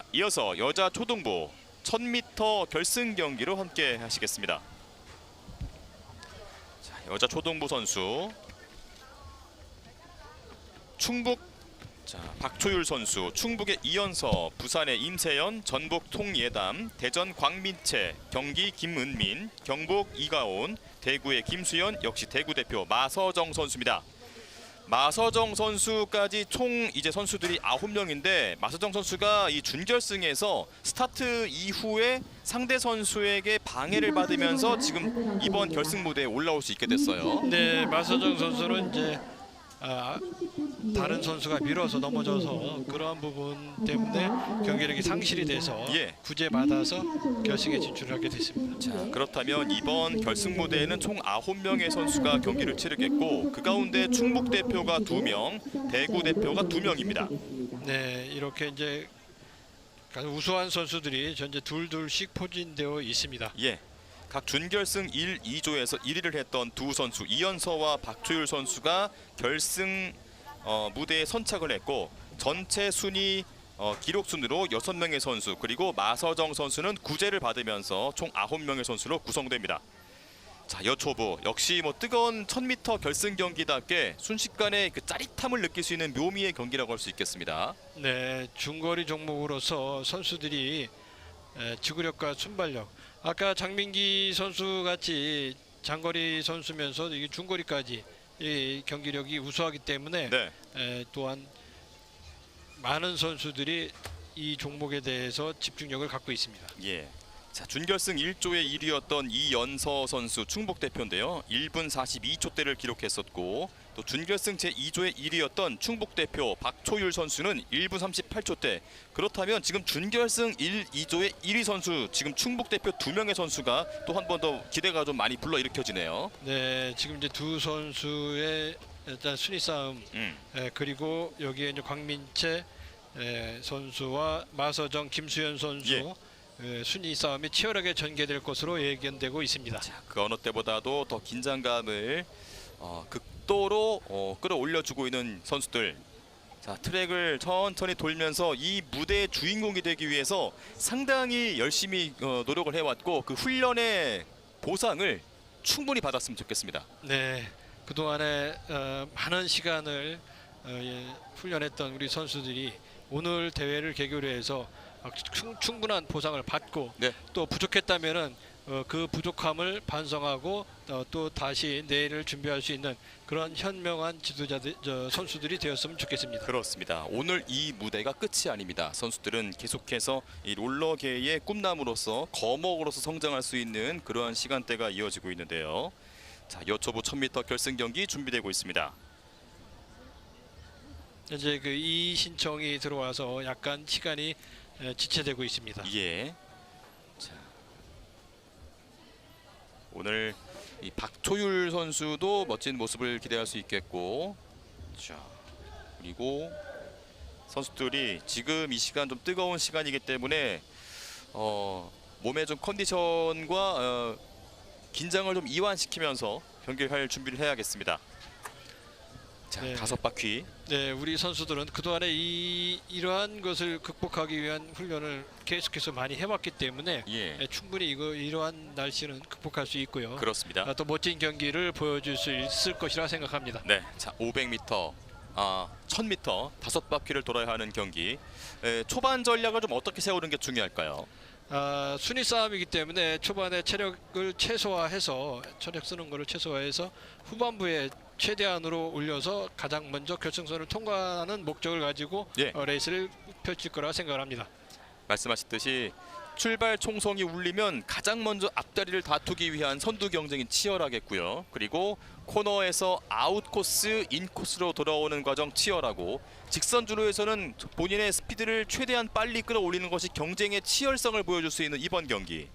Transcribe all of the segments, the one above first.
자, 이어서 여자 초등부 1000m 결승 경기로 함께 하시겠습니다. 자, 여자 초등부 선수 충북 자, 박초율 선수, 충북의 이연서, 부산의 임세연, 전북 통예담, 대전 광민채, 경기 김은민, 경북 이가온, 대구의 김수연, 역시 대구 대표 마서정 선수입니다. 마서정 선수까지 총 이제 선수들이 9명인데 마서정 선수가 이 준결승에서 스타트 이후에 상대 선수에게 방해를 받으면서 지금 이번 결승 무대에 올라올 수 있게 됐어요. 네, 마서정 선수는 이제 아, 다른 선수가 밀어서 넘어져서 그러한 부분 때문에 경기력이 상실이 돼서 예. 구제 받아서 결승에 진출하게 됐습니다. 자, 그렇다면 이번 결승 무대에는 총 9명의 선수가 경기를 치르겠고 그 가운데 충북 대표가 2명, 대구 대표가 2명입니다. 네, 이렇게 이제 우수한 선수들이 현재 둘둘씩 포진되어 있습니다. 예. 각 준결승 1, 2조에서 1위를 했던 두 선수 이연서와 박초율 선수가 결승 어, 무대에 선착을 했고 전체 순위 어, 기록 순으로 6명의 선수 그리고 마서정 선수는 구제를 받으면서 총 9명의 선수로 구성됩니다. 자, 여초부 역시 뭐 뜨거운 1000m 결승 경기답게 순식간에 그 짜릿함을 느낄 수 있는 묘미의 경기라고 할 수 있겠습니다. 네, 중거리 종목으로서 선수들이 에, 지구력과 순발력. 아까 장민기 선수 같이 장거리 선수면서 이게 중거리까지 이 경기력이 우수하기 때문에 네. 에, 또한 많은 선수들이 이 종목에 대해서 집중력을 갖고 있습니다. 예. 자, 준결승 1조의 1위였던 이연서 선수 충북 대표인데요. 1분 42초대를 기록했었고 또 준결승 제2조의 1위였던 충북 대표 박초율 선수는 1분 38초대. 그렇다면 지금 준결승 1, 2조의 1위 선수 지금 충북 대표 두 명의 선수가 또 한 번 더 기대가 좀 많이 불러일으켜지네요. 네, 지금 이제 두 선수의 일단 순위 싸움 음. 에, 그리고 여기에 이제 광민채 에, 선수와 마서정, 김수현 선수 예. 에, 순위 싸움이 치열하게 전개될 것으로 예견되고 있습니다. 자, 그 어느 때보다도 더 긴장감을 어, 극도로 어, 끌어올려주고 있는 선수들. 자, 트랙을 천천히 돌면서 이 무대의 주인공이 되기 위해서 상당히 열심히 어, 노력을 해왔고 그 훈련의 보상을 충분히 받았으면 좋겠습니다. 네, 그 동안에 어, 많은 시간을 어, 예, 훈련했던 우리 선수들이 오늘 대회를 계기로 해서 어, 충, 충분한 보상을 받고 네. 또 부족했다면은 어, 그 부족함을 반성하고 어, 또 다시 내일을 준비할 수 있는 그런 현명한 지도자들 저, 선수들이 되었으면 좋겠습니다. 그렇습니다. 오늘 이 무대가 끝이 아닙니다. 선수들은 계속해서 이 롤러계의 꿈나무로서 거목으로서 성장할 수 있는 그러한 시간대가 이어지고 있는데요. 자, 여초부 1000m 결승 경기 준비되고 있습니다. 이제 그 이 신청이 들어와서 약간 시간이 에, 지체되고 있습니다. 예. 자. 오늘 이 박초율 선수도 멋진 모습을 기대할 수 있겠고. 자. 그리고 선수들이 지금 이 시간 좀 뜨거운 시간이기 때문에 어, 몸의 좀 컨디션과 어, 긴장을 좀 이완시키면서 경기를 할 준비를 해야겠습니다. 자, 네. 다섯 바퀴. 네, 우리 선수들은 그동안에 이 이러한 것을 극복하기 위한 훈련을 계속해서 많이 해왔기 때문에 예. 네, 충분히 이거 이러한 날씨는 극복할 수 있고요. 그렇습니다. 아, 또 멋진 경기를 보여줄 수 있을 것이라 생각합니다. 네, 자 500m, 아 1000m 다섯 바퀴를 돌아야 하는 경기. 에, 초반 전략을 좀 어떻게 세우는 게 중요할까요? 아, 순위 싸움이기 때문에 초반에 체력을 최소화해서 체력 쓰는 것을 최소화해서 후반부에 최대한으로 올려서 가장 먼저 결승선을 통과하는 목적을 가지고 예. 어, 레이스를 펼칠 거라 생각을 합니다. 말씀하셨듯이 출발 총성이 울리면 가장 먼저 앞다리를 다투기 위한 선두 경쟁이 치열하겠고요. 그리고 코너에서 아웃 코스, 인 코스로 돌아오는 과정 치열하고 직선 주로에서는 본인의 스피드를 최대한 빨리 끌어올리는 것이 경쟁의 치열성을 보여줄 수 있는 이번 경기.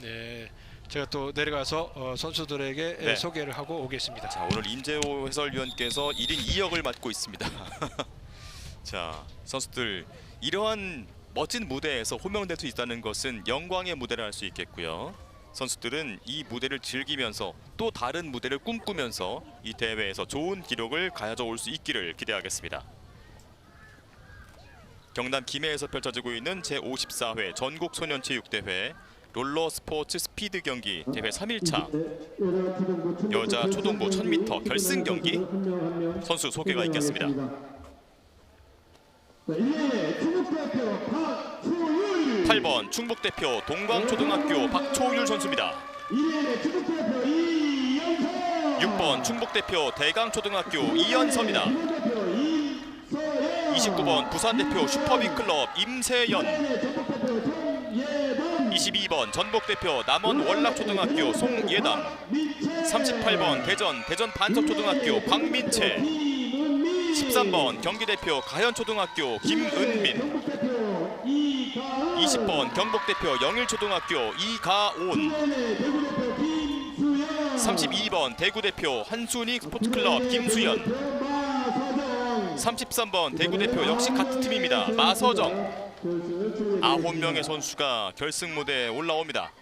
네, 제가 또 내려가서 어, 선수들에게 네. 소개를 하고 오겠습니다. 자 오늘 임재호 해설위원께서 1인 2역을 맡고 있습니다. 자 선수들 이러한 멋진 무대에서 호명될 수 있다는 것은 영광의 무대를 할수 있겠고요. 선수들은 이 무대를 즐기면서 또 다른 무대를 꿈꾸면서 이 대회에서 좋은 기록을 가져올 수 있기를 기대하겠습니다. 경남 김해에서 펼쳐지고 있는 제54회 전국 소년체육대회 롤러 스포츠 스피드 경기 대회 3일차. 여자 초등부 1000m 결승 경기 선수 소개가 있겠습니다. 8번 충북 대표 동광초등학교 박초율 선수입니다. 6번 충북 대표 대강초등학교 이연서입니다. 29번 부산 대표 슈퍼빅클럽 임세연 22번 전북대표 남원 월락초등학교 송예담 38번 대전 대전 반석초등학교 광민채 13번 경기대표 가현초등학교 김은민 20번 경북대표 영일초등학교 이가온 32번 대구대표 한순익 스포츠클럽 김수연 33번 대구대표 역시 같은 팀입니다. 마서정 아홉 명의 선수가 결승 무대에 올라옵니다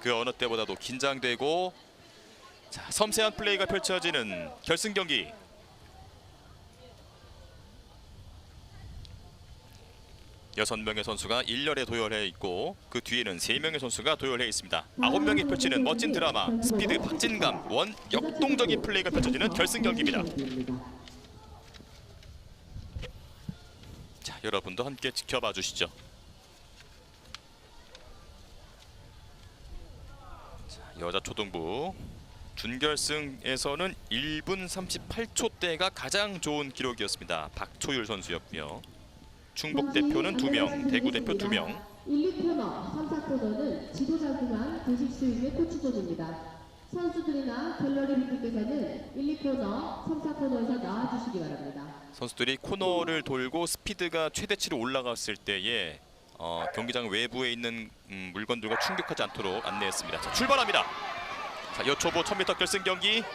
그 어느 때보다도 긴장되고 자, 섬세한 플레이가 펼쳐지는 결승 경기 여섯 명의 선수가 일렬에 도열해 있고 그 뒤에는 세 명의 선수가 도열해 있습니다. 아홉 명이 펼치는 멋진 드라마 스피드 박진감 원 역동적인 플레이가 펼쳐지는 결승 경기입니다. 여러분도 함께 지켜봐 주시죠. 자, 여자 초등부 준결승에서는 1분 38초대가 가장 좋은 기록이었습니다. 박초율 선수였고요. 충북 대표는 2명, 대구 대표 2명. 1, 2코너, 3, 4코너는 지도자 구간 교식 수임의 코치존입니다. 선수들이나 갤러리 분들께서는 1, 2코너, 3, 4코너에서 나와주시기 바랍니다. 선수들이 코너를 돌고 스피드가 최대치로 올라갔을 때에 어, 경기장 외부에 있는 음, 물건들과 충격하지 않도록 안내했습니다. 자, 출발합니다. 자, 여초보 1000m 결승 경기 자,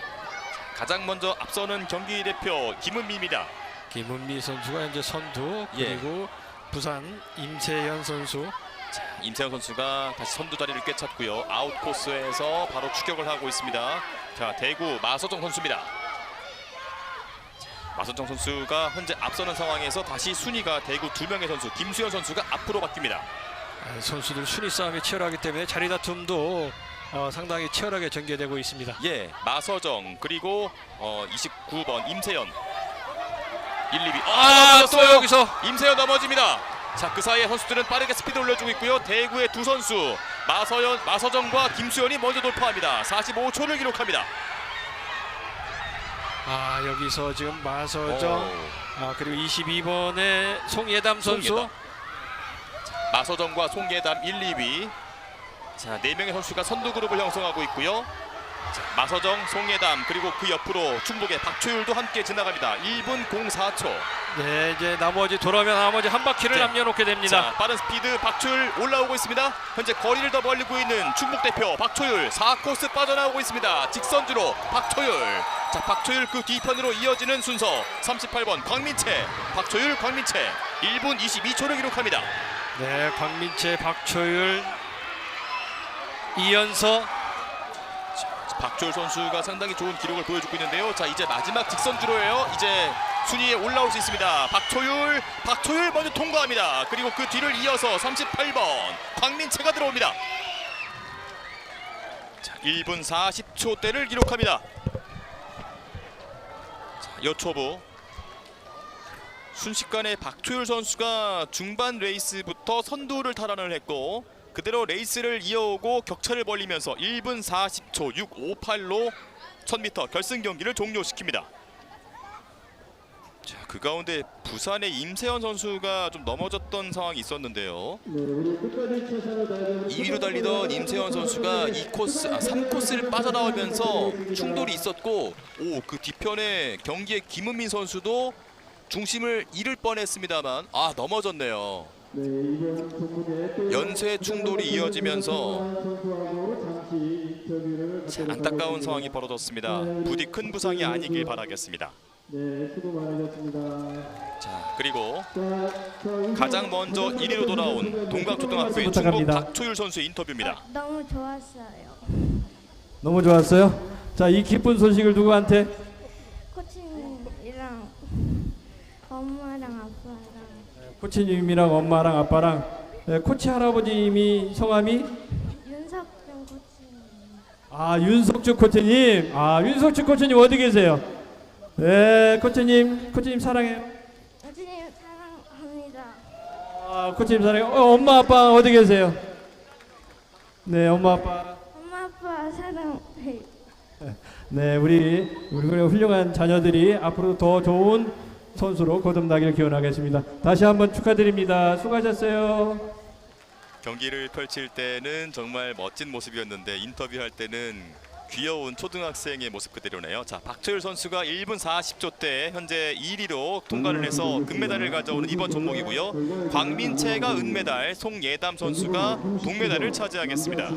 가장 먼저 앞서는 경기 대표 김은미입니다. 김은미 선수가 현재 선두 예. 그리고 부산 임세현 선수 임세영 선수가 다시 선두 자리를 꿰찼고요. 아웃 코스에서 바로 추격을 하고 있습니다. 자, 대구 마서정 선수입니다. 자, 마서정 선수가 현재 앞서는 상황에서 다시 순위가 대구 두 명의 선수 김수현 선수가 앞으로 바뀝니다. 아, 선수들 순위 싸움이 치열하기 때문에 자리 다툼도 어, 상당히 치열하게 전개되고 있습니다. 예, 마서정 그리고 어, 29번 임세연 1, 2위. 아, 또 넘어졌어요. 여기서 임세연 넘어집니다. 자, 그 사이에 선수들은 빠르게 스피드 올려주고 있고요. 대구의 두 선수 마서연, 마서정과 김수현이 먼저 돌파합니다. 45초를 기록합니다. 아 여기서 지금 마서정 오. 아 그리고 22번의 송예담 선수 송예담. 마서정과 송예담 1, 2위. 자, 네 명의 선수가 선두 그룹을 형성하고 있고요. 자, 마서정, 송예담 그리고 그 옆으로 충북의 박초율도 함께 지나갑니다. 1분 04초. 네 이제 나머지 돌아오면 나머지 한 바퀴를 네. 남겨놓게 됩니다. 자, 빠른 스피드 박초율 올라오고 있습니다. 현재 거리를 더 벌리고 있는 충북 대표 박초율 4코스 빠져나오고 있습니다. 직선주로 박초율. 자, 박초율 그 뒤편으로 이어지는 순서 38번 광민채, 박초율 광민채 1분 22초를 기록합니다. 네 광민채 박초율 이연서 박초율 선수가 상당히 좋은 기록을 보여주고 있는데요. 자, 이제 마지막 직선주로예요. 이제 순위에 올라올 수 있습니다. 박초율, 박초율 먼저 통과합니다. 그리고 그 뒤를 이어서 38번 광민채가 들어옵니다. 자, 1분 40초대를 기록합니다. 자, 여초부 순식간에 박초율 선수가 중반 레이스부터 선두를 탈환을 했고 그대로 레이스를 이어오고 격차를 벌리면서 1분 40초 658로 1000m 결승 경기를 종료시킵니다. 자, 그 가운데 부산의 임세현 선수가 좀 넘어졌던 상황이 있었는데요. 2위로 달리던 임세현 선수가 2코스, 아, 3코스를 빠져나오면서 충돌이 있었고, 오, 그 뒤편에 경기의 김은민 선수도 중심을 잃을 뻔했습니다만, 아 넘어졌네요. 연쇄 충돌이 이어지면서 자, 안타까운 상황이 벌어졌습니다. 부디 큰 부상이 아니길 바라겠습니다. 네, 수고 많으셨습니다. 자, 그리고 가장 먼저 1위로 돌아온 동강초등학교의 충북 부탁합니다. 박초율 선수의 인터뷰입니다. 아, 너무 좋았어요. 너무 좋았어요. 자, 이 기쁜 소식을 누구한테? 코치님이랑 엄마랑 코치님이랑 엄마랑 아빠랑 예, 코치 할아버님이 성함이 윤석준 코치님. 아 윤석주 코치님 아 윤석주 코치님 어디 계세요? 네 코치님 코치님 사랑해요. 코치님 사랑합니다. 아 코치님 사랑해요. 어, 엄마 아빠 어디 계세요? 네 엄마 아빠 엄마 아빠 사랑해. 네 우리 우리 훌륭한 자녀들이 앞으로 더 좋은 선수로 거듭나기를 기원하겠습니다. 다시 한번 축하드립니다. 수고하셨어요. 경기를 펼칠 때는 정말 멋진 모습이었는데 인터뷰할 때는 귀여운 초등학생의 모습 그대로네요. 자, 박철 선수가 1분 40초 때 현재 1위로 통과를 해서 금메달을 가져오는 이번 종목이고요. 광민채가 은메달, 송예담 선수가 동메달을 차지하겠습니다.